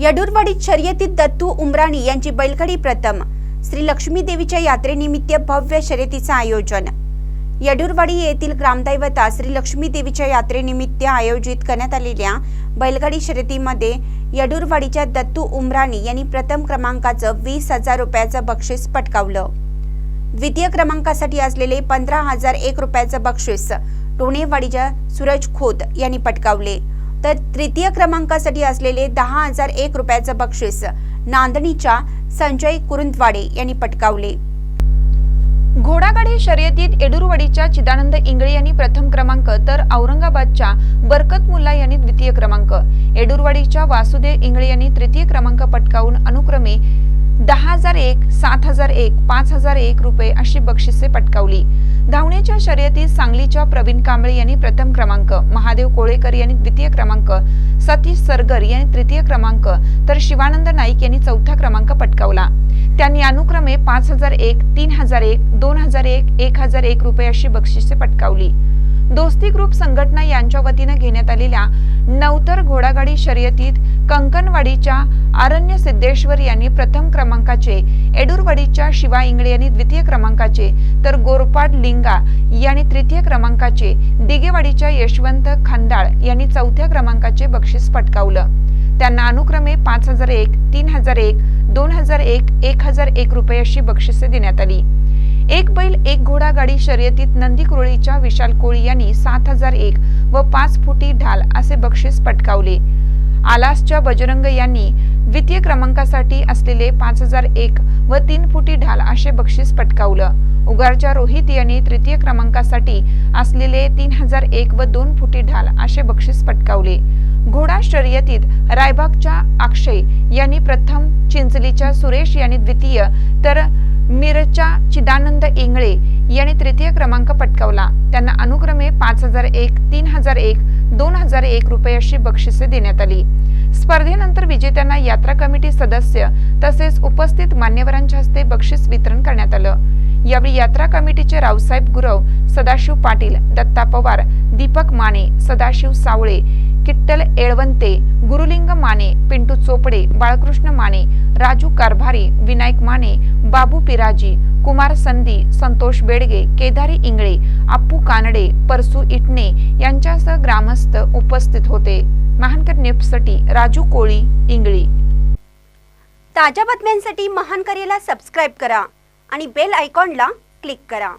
यडूरवाडीत शर्यतीत दत्तू उमराणी यांची बैलगाडी प्रथम. श्री लक्ष्मी देवीच्या यात्रेनिमित्त भव्य शर्यतीचं आयोजन. यडुरवाडी येथील ग्रामदैवता श्री लक्ष्मी देवीच्या यात्रेनिमित्त आयोजित करण्यात आलेल्या बैलगाडी शर्यतीमध्ये यडुरवाडीच्या दत्तू उमराणी यांनी प्रथम क्रमांकाचं वीस हजार रुपयाचं बक्षीस पटकावलं. द्वितीय क्रमांकासाठी असलेले पंधरा हजार एक रुपयाचं बक्षीस टोणेवाडीच्या सूरज खोत यांनी पटकावले. तर तृतीय क्रमांकासाठी असलेले दहा हजार एक रुपयाचं बक्षीस नांदणीच्या संजय कुरुंदवाडे यांनी पटकावले. घोडागाडी शर्यतीत एडुरवाडीच्या चिदानंद इंगळे यांनी प्रथम क्रमांक तर औरंगाबादच्या बरकत मुल्ला यांनी द्वितीय क्रमांक. येडुरवाडीच्या वासुदेव इंगळे यांनी तृतीय क्रमांक पटकावून अनुक्रमे दहा हजार एक सात हजार एक पाच हजार एक रुपये अशी बक्षिसे पटकावली. धावण्याच्या शर्यतीत सांगलीच्या प्रवीण कांबळे यांनी प्रथम क्रमांक महादेव कोळेकर यांनी द्वितीय क्रमांक सतीश सरगर यांनी तृतीय क्रमांक तर शिवानंद नाईक यांनी चौथा क्रमांक पटकावला. त्यांनी अनुक्रमे पाच हजार एक तीन हजार एक दोन हजार एक एक हजार एक रुपये अशी बक्षिसे पटकावली. दोस्ती ग्रुप संघटना यांच्या वतीनं घेण्यात आलेल्या नवतर घोडागाडी शर्यतीत कंकणवाडीच्या आरण्य सिद्धेश्वर यांनी प्रथम क्रमांकाचे एडुरवाडीच्या शिवा इंगळे यांनी द्वितीय क्रमांकाचे तर गोरपाड लिंगा यांनी तृतीय क्रमांकाचे दिगेवाडीच्या यशवंत खंदाळ यांनी चौथ्या क्रमांकाचे बक्षीस पटकावलं. त्यांना अनुक्रमे पाच हजार एक तीन हजार एक दोन हजार एक एक हजार एक रुपये अशी बक्षिसे देण्यात आली. एक बैल एक घोडा गाडी शर्यतीत नंदी कुरळीच्या विशाल कोळी यांनी सात हजार एक व पाच फुटी ढाल असे बक्षीस पटकावले. आलासच्या बजरंग यांनी द्वितीय क्रमांकासाठी असलेले पाच हजार एक व तीन फुटी ढाल असे बक्षीस पटकावलं. उगारच्या रोहित यांनी तृतीय क्रमांकासाठी असलेले तीन हजार एक व दोन फुटी ढाल असे बक्षीस पटकावले. घोडा शर्यतीत रायबागच्या अक्षय यांनी प्रथम चिंचलीच्या सुरेश यांनी द्वितीय तर मिरच्या चिदानंद इंगळे यांनी तृतीय क्रमांक पटकावला. त्यांना अनुक्रमे पाच हजार एक तीन हजार एक दोन हजार एक रुपये अशी बक्षिसे देण्यात आली. स्पर्धेनंतर विजेत्यांना यात्रा कमिटी सदस्य तसेच उपस्थित मान्यवरांच्या हस्ते बक्षीस वितरण करण्यात आलं. यावेळी यात्रा कमिटीचे रावसाहेब गुरव सदाशिव पाटील दत्ता पवार दीपक माने सदाशिव सावळे किट्टल येळवंते गुरुलिंग माने पिंटू चोपडे बाळकृष्ण माने राजू कारभारी विनायक माने बाबू पिराजी कुमार संधी संतोष बेडगे केदारी इंगळे अप्पू कानडे परसू इटणे यांच्यासह ग्रामस्थ उपस्थित होते. महानकर न्यूजसाठी राजू कोळी इंगळी. ताज्या बातम्यांसाठी महानकरीला सबस्क्राईब करा आणि बेल आयकॉनला क्लिक करा.